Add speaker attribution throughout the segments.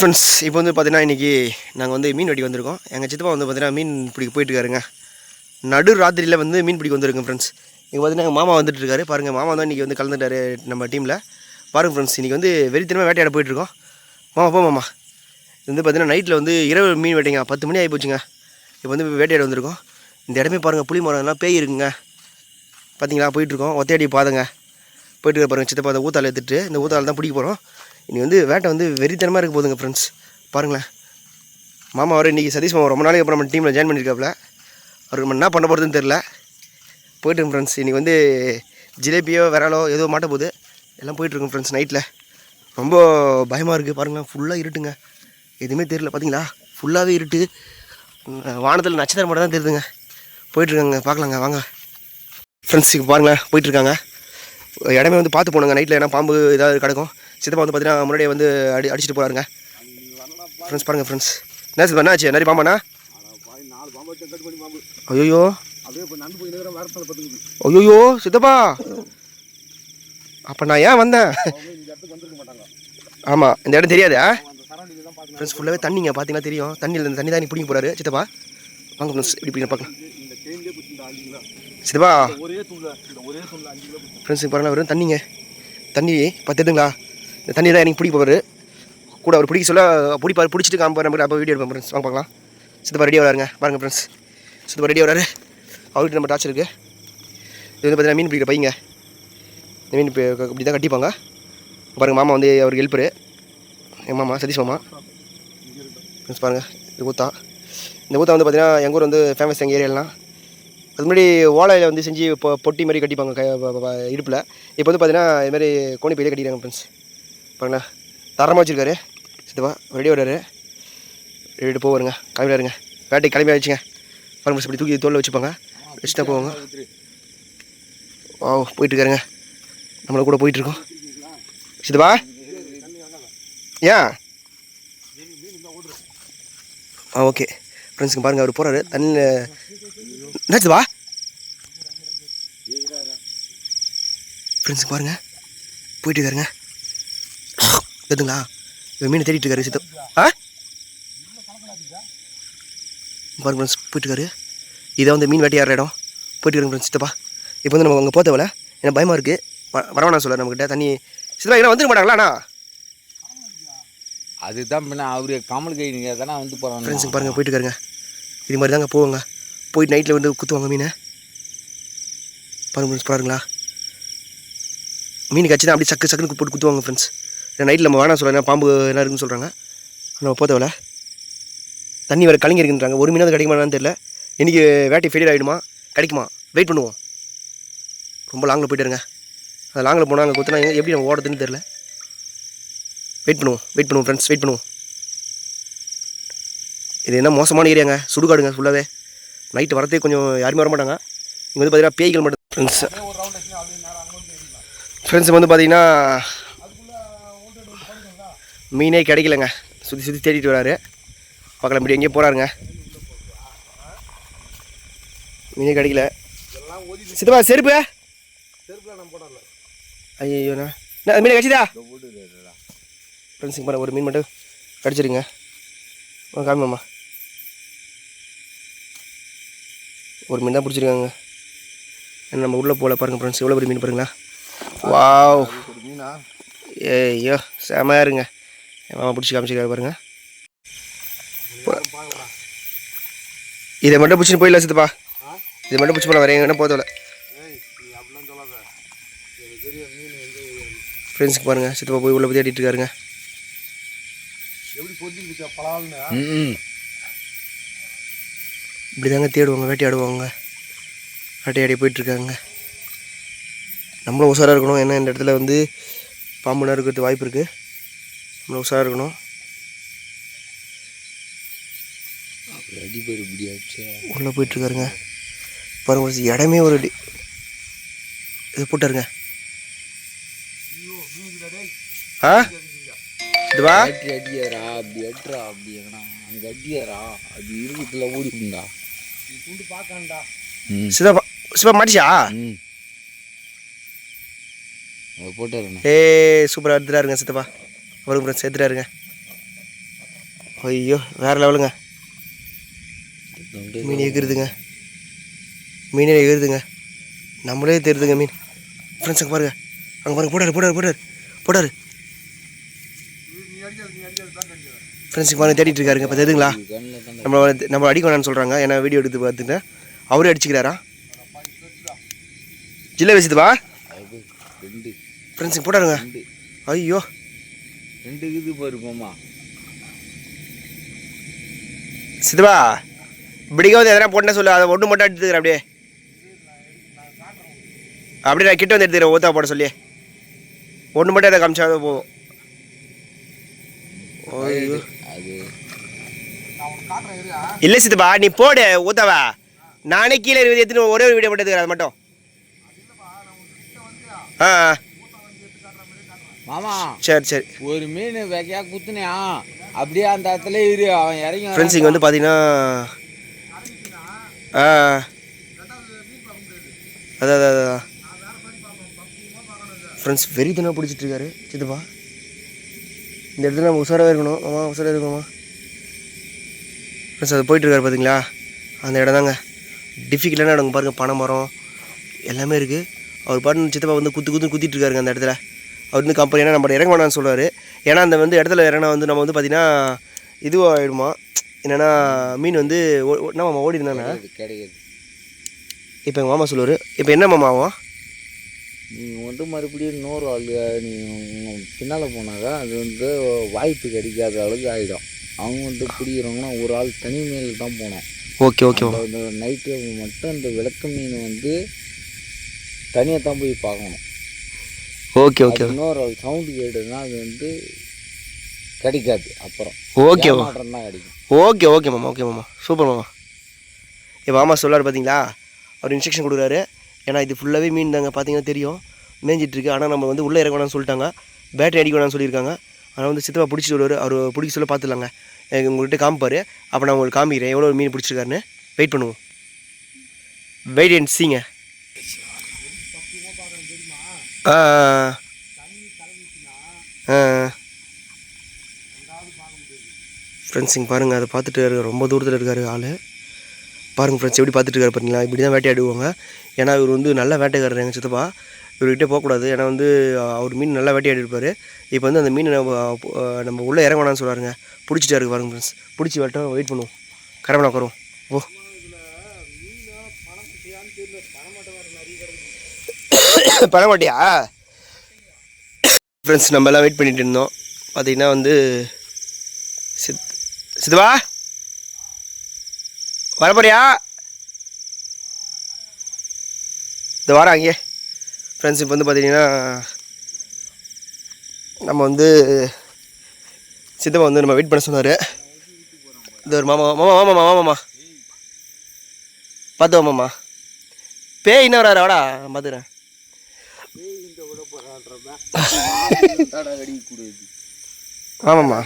Speaker 1: Friends இப்போ வந்து பார்த்தீங்கன்னா இன்றைக்கி நாங்கள் வந்து மீன் வெட்டி வந்திருக்கோம். எங்கள் சித்தப்பா வந்து பார்த்தீங்கன்னா மீன் பிடிக்க போயிட்டுருக்காருங்க நடு ராத்திரியில் வந்து மீன் பிடிக்க வந்திருக்கோம் ஃப்ரெண்ட்ஸ் இங்கே பார்த்தீங்கன்னா எங்கள் மாமா வந்துட்டு இருக்காரு. பாருங்கள் மாமா தான் இன்றைக்கி வந்து கலந்துட்டாரு நம்ம டீமில். பாருங்கள் ஃப்ரெண்ட்ஸ் இன்றைக்கி வந்து வெறித்தனமாக வேட்டையாட போயிட்டுருக்கோம் மாமா போ மாமா. இது வந்து பார்த்தீங்கன்னா நைட்டில் வந்து இரவு மீன் வெட்டிங்க. பத்து மணி ஆகி போச்சுங்க. இப்போ வந்து வேட்டையாட வந்திருக்கோம். இந்த இடமே பாருங்கள் புளி மரம்லாம் பேய் இருக்குங்க. பார்த்தீங்களா போயிட்டுருக்கோம் ஒத்தையடி பாதங்க. போயிட்டு பாருங்கள் சித்தப்பா அந்த ஊத்தால் எடுத்துட்டு இந்த ஊத்தால் தான் பிடிக்க போகிறோம் இனி வந்து வேட்டை வந்து வெறித்தனமாக இருக்க போதுங்க ஃப்ரெண்ட்ஸ் பாருங்களேன். மாமா அவர் இன்றைக்கி சதீஷ் மாமா ரொம்ப நாளைக்கு அப்புறம் நம்ம டீமில் ஜாயின் பண்ணியிருக்காப்புல அவருக்கு நம்ம என்ன பண்ண போகிறதுன்னு தெரில போயிட்டுருங்க ஃப்ரெண்ட்ஸ் இன்றைக்கி வந்து ஜிலேபியோ விராலோ ஏதோ மாட்ட போகுது. எல்லாம் போயிட்டுருக்கோம் ஃப்ரெண்ட்ஸ் நைட்டில் ரொம்ப பயமாக இருக்குது பாருங்களேன். ஃபுல்லாக இருட்டுங்க. எதுவுமே தெரில பார்த்தீங்களா ஃபுல்லாகவே இருட்டு. வானத்தில் நட்சத்திரம் மட்டும் தான் தெரியுதுங்க. போயிட்டுருக்காங்க பார்க்கலாங்க வாங்க. ஃப்ரெண்ட்ஸ் பாருங்களேன் போயிட்டுருக்காங்க இடமே வந்து பார்த்து போனுங்க நைட்டில் ஏன்னா பாம்பு ஏதாவது கிடக்கும். சித்தப்பா வந்து பார்த்தீங்கன்னா முன்னாடியே வந்து அடி அடிச்சுட்டு போகிறாருங்க ஃப்ரெண்ட்ஸ் பாருங்கள் ஃப்ரெண்ட்ஸ் என்ன சித்தப்பா என்னாச்சு? நிறைய பாம்பாண்ணா? ஐயோ ஐயோ சித்தப்பா. அப்போ நான் ஏன் வந்தேன்? ஆமாம் இந்த இடம் தெரியாதா ஃப்ரெண்ட்ஸ் ஃபுல்லாகவே தண்ணிங்க பார்த்தீங்கன்னா தெரியும். தண்ணியில் இந்த தண்ணி தான் பிடிக்க போகிறாரு சித்தப்பா. வாங்க ஃப்ரெண்ட்ஸ் இப்படி இப்படி பார்க்கலாம். சித்தப்பா. ஃப்ரெண்ட்ஸ் பாருங்களா வெறும் தண்ணிங்க. தண்ணி பார்த்துட்டுங்களா தண்ணி தான் எனக்கு பிடிக்க போவார் கூட அவர் பிடிக்க சொல்ல பிடிப்பாரு பிடிச்சிட்டு காமிப்பார் நம்ம அப்போ வீடியோ எடுப்போம் ஃப்ரெண்ட்ஸ் வாங்க பார்க்கலாம். சித்தப்பா ரெடியாக வராருங்க. பாருங்க ஃப்ரெண்ட்ஸ் சித்தப்பா ரெடியாக வராரு. அவர்கிட்ட நம்ம டார்ச் இருக்குது இது வந்து பார்த்தீங்கன்னா மீன் பிடிக்கிற பையங்க. இந்த மீன் இப்போ இப்படி தான் கட்டிப்பாங்க. பாருங்கள் மாமா வந்து அவருக்கு ஹெல்ப்பரு என் மாமா? சதீஷ் மாமா. ஃப்ரெண்ட்ஸ் பாருங்கள் இது ஊத்தா. இந்த ஊத்தா வந்து பார்த்தீங்கன்னா எங்கள் ஊர் வந்து ஃபேமஸ் எங்கள் ஏரியாலாம் அது முன்னாடி ஓலையில் வந்து செஞ்சு இப்போ பொட்டி மாதிரி கட்டிப்பாங்க க இடுப்பில். இப்போ வந்து பார்த்தீங்கன்னா இதுமாதிரி கோணி பையிலே கட்டிக்கிறாங்க ஃப்ரெண்ட்ஸ் பாருங்களேன் தரமாக வச்சுருக்காரு. சித்தப்பா ரெடி வர்றாரு. ரெடி போவாருங்க. கிளம்பிடாருங்க. வேட்டைக்கு கிளம்பி ஆயிடுச்சுங்க. பாருங்க இப்படி தூக்கி தோலில் வச்சுப்பாங்க. வச்சுட்டா போவாங்க. ஓ போயிட்டுருக்காருங்க. நம்மளை கூட போயிட்டுருக்கோம். சித்தப்பா? ஏன்? ஆ ஓகே ஃப்ரெண்ட்ஸுங்க பாருங்கள் அவர் போகிறாரு தண்ணியில் என்னாச்சுப்பா ஃப்ரெண்ட்ஸுங்க பாருங்கள் போயிட்டு இருக்காருங்க எதுங்களா இவன் மீன் தேடிட்டு இருக்காரு சித்தம். ஆ? பாருங்க ஃப்ரெண்ட்ஸ் போயிட்டு இருக்காரு. இதை வந்து மீன் வேட்டையாடுற இடம். போயிட்டு இருக்காங்க ஃப்ரெண்ட்ஸ் சித்தப்பா. இப்போ வந்து நம்ம அங்கே போத்தவல எனக்கு பயமாக இருக்குது வரவேணா சொல்ல நம்மக்கிட்ட தண்ணி சித்தப்பா என்ன வந்துட மாட்டாங்களாண்ணா
Speaker 2: அதுதான் பின்ன அவரு கமல் கை நீங்க தானே வந்து போறாங்க.
Speaker 1: ஃப்ரெண்ட்ஸுங்க பாருங்கள் போயிட்டு இருக்காருங்க. இது மாதிரி தாங்க போவாங்க. போயிட்டு நைட்டில் வந்து குத்துவாங்க மீனை. பாருங்க ஃப்ரெண்ட்ஸ் பாருங்களா. மீன் கட்சி தான் அப்படியே சக்கு சக்குன்னு போட்டு குத்துவாங்க ஃப்ரெண்ட்ஸ் நைட்டில் நம்ம வேணாம் சொல்கிறேன் பாம்பு என்ன இருக்குன்னு சொல்கிறாங்க நம்ம போத்தவல தண்ணி வேறு கலங்கி இருக்குன்றாங்க ஒரு மீனாவது கிடைக்குமான்னு தெரியல. இன்றைக்கி வேட்டை ஃபெயிலியர் ஆகிடுமா கிடைக்குமா? வெயிட் பண்ணுவோம். ரொம்ப லாங்கில் போயிட்டுருங்க அது லாங்கில் போனால் அங்கே குத்துனா எப்படி நம்ம ஓடுறதுன்னு தெரில வெயிட் பண்ணுவோம். வெயிட் பண்ணுவோம் ஃப்ரெண்ட்ஸ் வெயிட் பண்ணுவோம். இது என்ன மோசமான ஏரியாங்க? சுடுகாடுங்க ஃபுல்லாகவே நைட்டு வரதே கொஞ்சம் யாருமே வர மாட்டாங்க. இங்கே வந்து பார்த்தீங்கன்னா பேய்கள் மட்டும் ஃப்ரெண்ட்ஸ் ஃப்ரெண்ட்ஸ் வந்து பார்த்திங்கன்னா மீனே கிடைக்கலங்க. சுற்றி சுற்றி தேடிட்டு வராரு. பார்க்கலாம் இப்படி எங்கேயோ போகிறாருங்க மீனே கிடைக்கல. சித்தப்பா செருப்பு? ஐயோண்ணா என்ன? மீனை கடிச்சிதா? ஃப்ரெண்ட்ஸுங்க பாருங்க ஒரு மீன் மட்டும் கடிச்சிருங்க. காமிமாம்மா ஒரு மீன் தான் பிடிச்சிருக்காங்க. நம்ம உள்ளே போகல பாருங்க ஃப்ரெண்ட்ஸ் எவ்வளோ பெரிய மீன் பாருங்களா வாவ் ஐயோ செமையாக இருங்க. மாமா பிடிச்சி காமிச்சிருக்காரு பாருங்க இதை மட்டும் பிடிச்சின்னு போயிடல சித்தப்பா இதை மட்டும் பிடிச்சி போகலாம்
Speaker 3: தெரியும் மீன் எங்கே
Speaker 1: ஃப்ரெண்ட்ஸுக்கு பாருங்கள் சித்தப்பா போய் உள்ளே போய் தேடிட்டு இருக்காருங்க இப்படி தாங்க தேடுவாங்க வேட்டையாடுவாங்க வேட்டையாடி போயிட்டுருக்காங்க நம்மளும் உஷாராக இருக்கணும் ஏன்னா இந்த இடத்துல வந்து பாம்புனா இருக்கிறது வாய்ப்பு இருக்குது நம்மளும் உஷாராக இருக்கணும்.
Speaker 2: அடிப்பேர் இப்படி ஆச்சு
Speaker 1: உள்ளே போயிட்டுருக்காருங்க பாருங்க ஒரு இடமே ஒரு டி- இது போட்டாருங்க ஆ? இதுவா
Speaker 2: அடி அடியாரா அப்படி அட்ரா அப்படி எங்கடா அங்க அடியாரா அது இருக்குதுல ஓடிக்குண்டா
Speaker 3: துண்டு பார்க்கண்டா
Speaker 2: ம்.
Speaker 1: சிதா சிவா மாட்டிச்சா?
Speaker 2: ம். அதை போட்டாருண்ணா
Speaker 1: ஏ சூப்பராக எடுத்துட்டாருங்க சித்தப்பா. அவருக்கு ஃப்ரெண்ட்ஸ் எடுத்துட்டாருங்க ஐயோ வேறு லெவலுங்க. மீன் எகிருதுங்க. மீனே எகிருதுங்க. நம்மளே தெரியுதுங்க மீன். ஃப்ரெண்ட்ஸ் அங்கே பாருங்க. அங்கே பாருங்க போடாரு போடாரு போடாரு போடாரு ஃப்ரெண்ட்ஸுக்கு பாருங்க தேடிட்டு இருக்காருங்க. இப்போ தெரியுதுங்களா? நம்ம நம்ம அடிக்க வேணாம்னு சொல்கிறாங்க ஏன்னா வீடியோ எடுத்து பார்த்துட்டு. அவரே அடிச்சுக்கிறாரா? ஜில்ல
Speaker 2: ரெண்டு
Speaker 1: ஃப்ரெண்ட்ஸுக்கு போட்டாருங்க. ஐயோ.
Speaker 2: ரெண்டு இது பாருப்போம்மா
Speaker 1: சிதுவா பிடிக்காவது எதனா போட்டேன்னு சொல்லு அதை ஒன்று மட்டும் எடுத்துக்கிறேன் அப்படியே. அப்படியே நான் கிட்ட வந்து எடுத்துக்கிறேன் ஊத்தா போட சொல்லி. ஒன்று மட்டும் அதை காமிச்சா போதும். இல்லை சித்துப்பா நீ போடு ஊத்தாவா. நானே கீழே இருபது எடுத்துன்னு ஒரே ஒரு வீடியோ மட்டும் எடுத்துக்கிறேன் அது மட்டும். ஆ.
Speaker 2: மாமா
Speaker 1: சரி சரி.
Speaker 2: ஒரு மீன் வெக்கையா குத்துனியா? அப்படியே அந்த இடத்துல இரு அவன் இறங்கி.
Speaker 1: ஃப்ரெண்ட்ஸ் இங்கே வந்து பார்த்தீங்கன்னா ஆ அதான் அதான் அதான் ஃப்ரெண்ட்ஸ் வெறி தினம் பிடிச்சிட்டு இருக்காரு. சித்தப்பா இந்த இடத்துல நம்ம உஷாராக இருக்கணும். ஆமாம் உஷாராக இருக்கணுமா ஃப்ரெண்ட்ஸ் அது போயிட்டுருக்காரு பார்த்தீங்களா அந்த இடம் தாங்க. டிஃபிகல்ட்டான இடம் பாருங்கள் பனை மரம் எல்லாமே இருக்குது அவர் பாட்டு சித்தப்பா வந்து குத்து குத்து குத்திட்டு இருக்காருங்க அந்த இடத்துல. அவர் வந்து கம்பெனி ஏன்னா நம்ம இறங்க வேணாம்னு சொல்லுவார் ஏன்னா அந்த வந்து இடத்துல இறங்கினா வந்து நம்ம வந்து பார்த்திங்கன்னா இதுவாகிடுமா என்னென்னா மீன் வந்து என்ன மாமா ஓடி இருந்தானே
Speaker 2: கிடையாது,
Speaker 1: இப்போ எங்கள் மாமா சொல்லுவார். இப்போ என்ன மாமா ஆகும்
Speaker 2: நீ வந்து மறுபடியும் இன்னொரு ஆள் நீ பின்னால் போனாக்கா அது வந்து வாய்ப்பு கிடைக்காத அளவுக்கு ஆகிடும் அவங்க வந்து பிடிக்கிறவங்கன்னா ஒரு ஆள் தனி மேல் தான் போனோம்
Speaker 1: ஓகே ஓகே.
Speaker 2: அந்த நைட்டு மட்டும் அந்த விளக்கு மீன் வந்து தனியாக தான் போய் பார்க்கணும்.
Speaker 1: Okay okay.
Speaker 2: இன்னொரு சவுண்டு கேட்டுனா அது வந்து கிடைக்காது அப்புறம்.
Speaker 1: ஓகே மாமா
Speaker 2: ஏமாற்றம் தான் கிடைக்கும்.
Speaker 1: ஓகே ஓகே மாமா ஓகே மாமா. சூப்பர் மாமா. என் மாமா சொல்லார் பார்த்தீங்களா அவர் இன்ஸ்ட்ரக்ஷன் கொடுக்குறாரு. ஏன்னா இது ஃபுல்லாகவே மீன் தாங்க பார்த்தீங்கன்னா தெரியும். மேய்ஞ்சிட்டு இருக்கு ஆனால் நம்ம வந்து உள்ளே இறக்க வேணாம்னு சொல்லிட்டாங்க. பேட்டரி அடிக்க வேணாம்னு சொல்லியிருக்காங்க. ஆனால் வந்து சித்தப்பா பிடிச்சிட்டு வருவார். அவர் பிடிக்க சொல்ல பார்த்துலாங்க எனக்கு உங்கள்கிட்ட காமிப்பார். அப்போ நான் உங்களுக்கு காமிக்கிறேன். எவ்வளோ மீன் பிடிச்சிருக்காருன்னு. வெயிட் பண்ணுவோம். வெயிட் அண்ட் சீங்க ஆ. ஆ. ஃப்ரெண்ட்ஸ் இங்கே பாருங்கள் அதை பார்த்துட்டு இருக்காரு ரொம்ப தூரத்தில் இருக்காரு ஆள். பாருங்கள் ஃப்ரெண்ட்ஸ் எப்படி பார்த்துட்டு இருக்காரு பார்த்தீங்களா இப்படி தான் வேட்டையாடுவாங்க. ஏன்னா இவர் வந்து நல்ல வேட்டைக்காரர் எங்கள் சித்தப்பா. இவர்கிட்ட போகக்கூடாது. ஏன்னா வந்து அவர் மீன் நல்லா வேட்டையாடி இருப்பார் இப்போ வந்து அந்த மீன் நம்ம நம்ம உள்ளே இறங்க வேணாம்னு சொல்கிறாருங்க பிடிச்சிட்டாருக்கு பாருங்க ஃப்ரெண்ட்ஸ் பிடிச்சி வரட்டும் வெயிட் பண்ணுவோம். கரமணா உட்காருவோம். ஓ பணமாட்டியா ஃப்ரெண்ட்ஸ் நம்ம எல்லாம் வெயிட் பண்ணிட்டு இருந்தோம். பார்த்தீங்கன்னா வந்து சித் சித்துவா? வரப்படியா இந்த வாரம் அங்கே ஃப்ரெண்ட்ஸ் இப்போ வந்து பார்த்தீங்கன்னா நம்ம வந்து சித்தப்பா வந்து நம்ம வெயிட் பண்ண சொன்னார். இந்த ஒரு மாமா மாமா மாமா மாமா மாமா. பார்த்து மாமா. பேய் இன்னும் வராரு வாடா நான் பார்த்துக்கிறேன் ஆமாம்மா.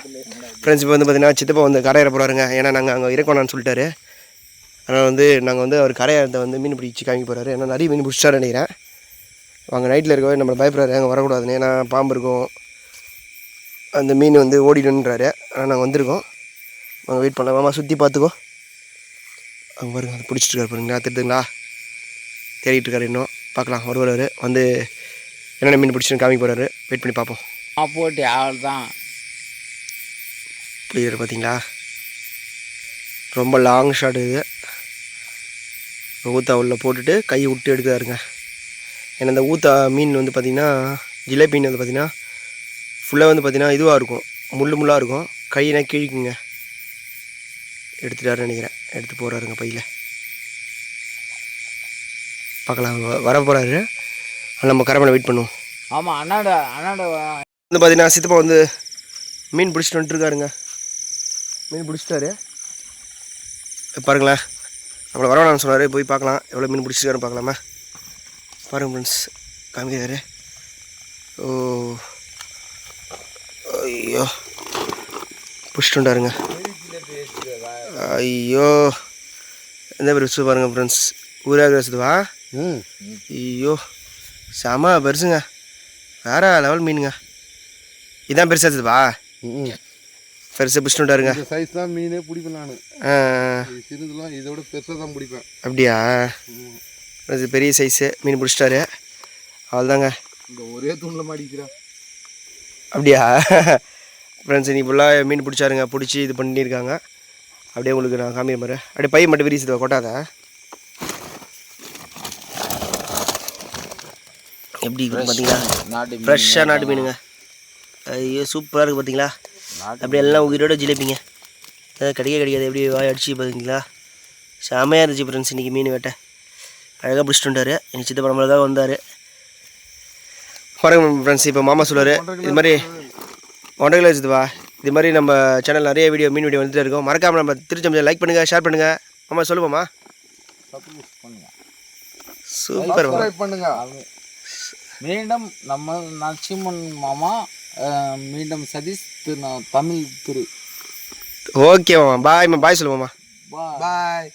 Speaker 1: ஃப்ரெண்ட்ஸ் இப்போ வந்து பார்த்தீங்கன்னா சித்தப்பா வந்து கரையிற போகிறாருங்க ஏன்னா நாங்கள் அங்கே இருக்கணும்னு சொல்லிட்டாரு. அதனால் வந்து நாங்கள் வந்து அவர் கரையாரத்தை வந்து மீன் பிடிச்சி காமிக்க போகிறாரு ஏன்னா நிறைய மீன் பிடிச்சிட்டாரு நினைக்கிறேன். அவங்க நைட்டில் இருக்கவே நம்மளை பயப்படுறாரு. அங்கே வரக்கூடாதுன்னு. ஏன்னா பாம்பு இருக்கும். அந்த மீன் வந்து ஓடிடுன்றாரு ஆனால் நாங்கள் வந்திருக்கோம். நாங்கள் வெயிட் பண்ணலாம். சுற்றி பார்த்துக்கோ அங்கே பாருங்க அதை பிடிச்சிட்டு இருக்காரு பாருங்களா தெரியுதுங்களா? தேடிட்டு இருக்காரு இன்னும். பார்க்கலாம். வருவார் வந்து என்னென்ன மீன் பிடிச்சின்னு காமிக்க போகிறாரு வெயிட் பண்ணி பார்ப்போம்.
Speaker 2: போட்டு ஆள் தான்.
Speaker 1: புரியுது பார்த்தீங்களா? ரொம்ப லாங் ஷாட் இது. ஊத்தா உள்ள போட்டுட்டு கையை விட்டு எடுக்கிறாருங்க. ஏன்னா இந்த ஊத்தா மீன் வந்து பார்த்திங்கன்னா ஜிலேபி மீன் வந்து பார்த்திங்கன்னா ஃபுல்லாக வந்து பார்த்திங்கன்னா இதுவாக இருக்கும். முள்ளு முள்ளாக இருக்கும். கையினா கிழிக்குங்க. எடுத்துட்டாருன்னு நினைக்கிறேன். எடுத்து போகிறாருங்க பையில். பார்க்கலாம் வர போகிறாரு நம்ம கரமனை வெயிட் பண்ணுவோம்.
Speaker 2: ஆமாம் அண்ணாட அண்ணாட
Speaker 1: வந்து பார்த்தீங்கன்னா சித்தப்பா வந்து மீன் பிடிச்சிட்டு வந்துட்டுருக்காருங்க மீன் பிடிச்சிட்டாரு. பாருங்களேன். நம்மளை வரவேணான்னு சொன்னார். போய் பார்க்கலாம். எவ்வளோ மீன் பிடிச்சிருக்காருன்னு பார்க்கலாமா? பாருங்க ஃப்ரெண்ட்ஸ் காமிக்கிறாரு. ஓ. ஐயோ. பிடிச்சிட்டு வந்துட்டாருங்க ஐயோ. எந்த பெருசு பாருங்க ஃப்ரெண்ட்ஸ் ஊராக வச்சுதுவா
Speaker 3: ம்.
Speaker 1: ஐயோ. செம பெருசுங்க. வேற லெவல் மீனுங்க. இதான் பெருசாக பிடிச்சிட்டு வந்துட்டாருங்க.
Speaker 3: இந்த சைஸ் தான் மீனே பிடிப்பேன் நான். சிறிதுலாம் இதோட பெருசாக தான் பிடிப்பேன்.
Speaker 1: அப்படியா? இது பெரிய சைஸு மீன் பிடிச்சிட்டாரு. அவ்வளோதாங்க
Speaker 3: இந்த ஒரே தூணில் மாடிக்கிறேன்
Speaker 1: அப்படியா? ஃப்ரெண்ட்ஸ் இன்னைக்கு ஃபுல்லாக மீன் பிடிச்சாருங்க. பிடிச்சி இது பண்ணியிருக்காங்க. அப்படியே உங்களுக்கு நான் காமிக்கிறேன் பாரு. அப்படியே பை மட்டும் விரிச்சுது கொட்டாத. எப்படி இருக்கு பார்த்தீங்களா? ஃப்ரெஷ்ஷாக நாட்டு மீனுங்க. ஐயோ சூப்பராக இருக்குது பார்த்தீங்களா? அப்படியே எல்லாம் உயிரோட ஜிலேபிங்க. கிடைக்க கிடைக்காது. எப்படி வாய் அடிச்சு பார்த்தீங்களா? செமையாக இருந்துச்சு ஃப்ரெண்ட்ஸ் இன்றைக்கி மீன் வேட்டை. அழகாக பிடிச்சிட்டு வந்தார். எங்கள் சித்தப்பா நம்மளுக்காக வந்தார். பாருங்க ஃப்ரெண்ட்ஸ் இப்போ மாமா சொல்லுவார் இது மாதிரி ஒன்றரை கிலோ வச்சுதுவா இது மாதிரி நம்ம சேனல் நிறைய வீடியோ மீன் வீடியோ வந்துட்டு இருக்கோம். மறக்காமல் நம்ம திருச்சி லைக் பண்ணுங்கள் ஷேர் பண்ணுங்கள் மாமா சொல்லுவாம்மா சூப்பர்
Speaker 3: பண்ணுங்க.
Speaker 2: மீண்டும் நம்ம நரசிம்மன் மாமா மீண்டும் சதீஷ் திரு தமிழ் திரு.
Speaker 1: ஓகே மாமா. பாய் பாய் சொல்லுவாம்மா
Speaker 2: பா
Speaker 3: பாய்.